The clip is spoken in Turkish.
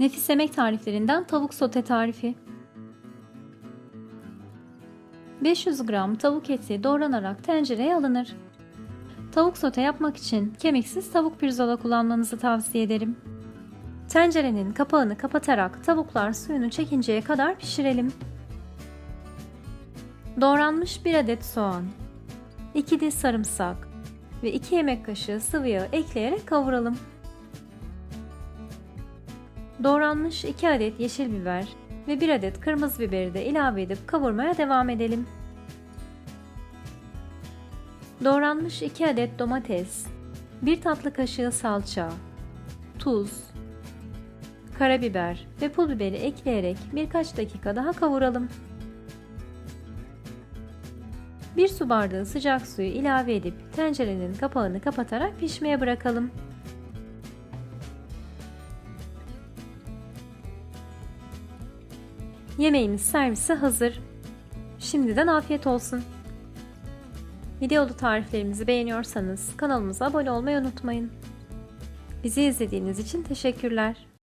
Nefis yemek tariflerinden tavuk sote tarifi. 500 gram tavuk eti doğranarak tencereye alınır. Tavuk sote yapmak için kemiksiz tavuk pirzola kullanmanızı tavsiye ederim. Tencerenin kapağını kapatarak tavuklar suyunu çekinceye kadar pişirelim. Doğranmış 1 adet soğan, 2 diş sarımsak ve 2 yemek kaşığı sıvı yağ ekleyerek kavuralım. Doğranmış 2 adet yeşil biber ve 1 adet kırmızı biberi de ilave edip kavurmaya devam edelim. Doğranmış 2 adet domates, 1 tatlı kaşığı salça, tuz, karabiber ve pul biberi ekleyerek birkaç dakika daha kavuralım. 1 su bardağı sıcak suyu ilave edip tencerenin kapağını kapatarak pişmeye bırakalım. Yemeğimiz servise hazır. Şimdiden afiyet olsun. Videolu tariflerimizi beğeniyorsanız kanalımıza abone olmayı unutmayın. Bizi izlediğiniz için teşekkürler.